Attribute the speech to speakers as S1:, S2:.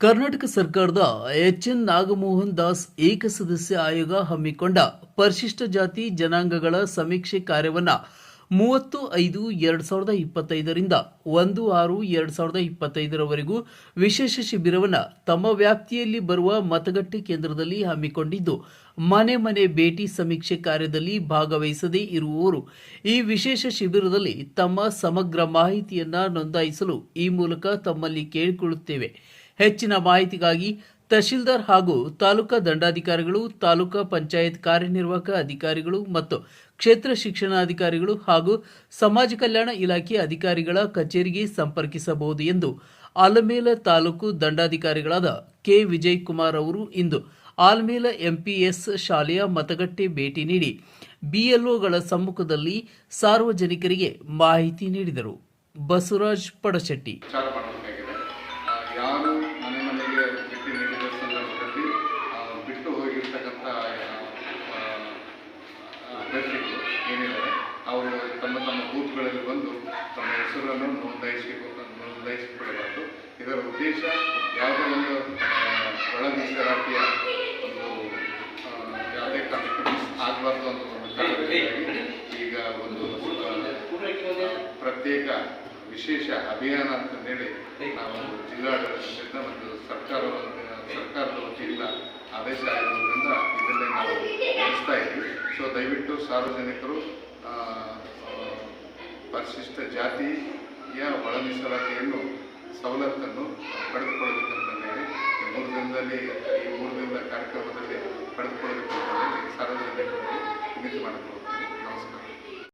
S1: ಕರ್ನಾಟಕ ಸರ್ಕಾರದ H N Nagamohan Das ಏಕಸದಸ್ಯ ಆಯೋಗ ಹಮ್ಮಿಕೊಂಡ ಪರಿಶಿಷ್ಟ ಜಾತಿ ಜನಾಂಗಗಳ ಸಮೀಕ್ಷೆ ಕಾರ್ಯವನ್ನು ಮೂವತ್ತು ಐದು ಎರಡ್ ಸಾವಿರದ ಇಪ್ಪತ್ತೈದರಿಂದ ಒಂದು ಆರು ಎರಡ್ ಸಾವಿರದ ಇಪ್ಪತ್ತೈದರವರೆಗೂ ವಿಶೇಷ ಶಿಬಿರವನ್ನ ತಮ್ಮ ವ್ಯಾಪ್ತಿಯಲ್ಲಿ ಬರುವ ಮತಗಟ್ಟೆ ಕೇಂದ್ರದಲ್ಲಿ ಹಮ್ಮಿಕೊಂಡಿದ್ದು, ಮನೆ ಮನೆ ಭೇಟಿ ಸಮೀಕ್ಷೆ ಕಾರ್ಯದಲ್ಲಿ ಭಾಗವಹಿಸದೇ ಇರುವವರು ಈ ವಿಶೇಷ ಶಿಬಿರದಲ್ಲಿ ತಮ್ಮ ಸಮಗ್ರ ಮಾಹಿತಿಯನ್ನು ನೋಂದಾಯಿಸಲು ಈ ಮೂಲಕ ತಮ್ಮಲ್ಲಿ ಕೇಳಿಕೊಳ್ಳುತ್ತೇವೆ. ಹೆಚ್ಚಿನ ಮಾಹಿತಿಗಾಗಿ ತಹಶೀಲ್ದಾರ್ ಹಾಗೂ ತಾಲೂಕಾ ದಂಡಾಧಿಕಾರಿಗಳು, ತಾಲೂಕಾ ಪಂಚಾಯತ್ ಕಾರ್ಯನಿರ್ವಾಹಕ ಅಧಿಕಾರಿಗಳು ಮತ್ತು ಕ್ಷೇತ್ರ ಶಿಕ್ಷಣಾಧಿಕಾರಿಗಳು ಹಾಗೂ ಸಮಾಜ ಕಲ್ಯಾಣ ಇಲಾಖೆ ಅಧಿಕಾರಿಗಳ ಕಚೇರಿಗೆ ಸಂಪರ್ಕಿಸಬಹುದು ಎಂದು ಆಲಮೇಲ ತಾಲೂಕು ದಂಡಾಧಿಕಾರಿಗಳಾದ ಕೆ. ವಿಜಯ್ ಕುಮಾರ್ ಅವರು ಇಂದು ಆಲ್ಮೇಲ ಎಂಪಿಎಸ್ ಶಾಲೆಯ ಮತಗಟ್ಟೆ ಭೇಟಿ ನೀಡಿ ಬಿಎಲ್ಒಗಳ ಸಮ್ಮುಖದಲ್ಲಿ ಸಾರ್ವಜನಿಕರಿಗೆ ಮಾಹಿತಿ ನೀಡಿದರು. ಬಸವರಾಜ್ ಪಡಶೆಟ್ಟಿ.
S2: ಏನಿದ್ದಾರೆ, ಅವರು ತಮ್ಮ ತಮ್ಮ ಬೂತ್ಗಳಲ್ಲಿ ಬಂದು ತಮ್ಮ ಹೆಸರನ್ನು ನೋಂದಾಯಿಸಿ ನೋಂದಾಯಿಸಿಕೊಳ್ಳಬಾರದು. ಇದರ ಉದ್ದೇಶ ಯಾವುದೇ ಒಂದು ಒಳ ಮೀಸಲಾತಿಯ ಒಂದು ಯಾವುದೇ ಕಾರಣಕ್ಕೂ ಮಿಸ್ ಆಗಬಾರ್ದು ಅಂತ ಒಂದು ಕಾರಣಕ್ಕಾಗಿ ಈಗ ಒಂದು ಪ್ರತ್ಯೇಕ ವಿಶೇಷ ಅಭಿಯಾನ ಅಂತ ಹೇಳಿ ನಾವು ಜಿಲ್ಲಾಡಳಿತದಿಂದ ಮತ್ತು ಸರ್ಕಾರ ಸರ್ಕಾರದ ವತಿಯಿಂದ ಆದೇಶ ಆಗಿರೋದ್ರಿಂದ ಇದನ್ನೇ ನಾವು ನಡೆಸ್ತಾ ಇದ್ದೀವಿ. ಸೊ ದಯವಿಟ್ಟು ಸಾರ್ವಜನಿಕರು ಪರಿಶಿಷ್ಟ ಜಾತಿಯ ಒಳ ಮೀಸಲಾತಿಯನ್ನು ಸವಲತ್ತನ್ನು ಪಡೆದುಕೊಳ್ಳಬೇಕಂತ ಹೇಳಿ, ಈ ಮೂರು ದಿನದಲ್ಲಿ, ಈ ಮೂರು ದಿನದ ಕಾರ್ಯಕ್ರಮದಲ್ಲಿ ಪಡೆದುಕೊಳ್ಳಬೇಕಂತ ಹೇಳಿ ಸಾರ್ವಜನಿಕರಿಗೆ ವಿನಂತಿ ಮಾಡಿಕೊಳ್ಳುತ್ತೇನೆ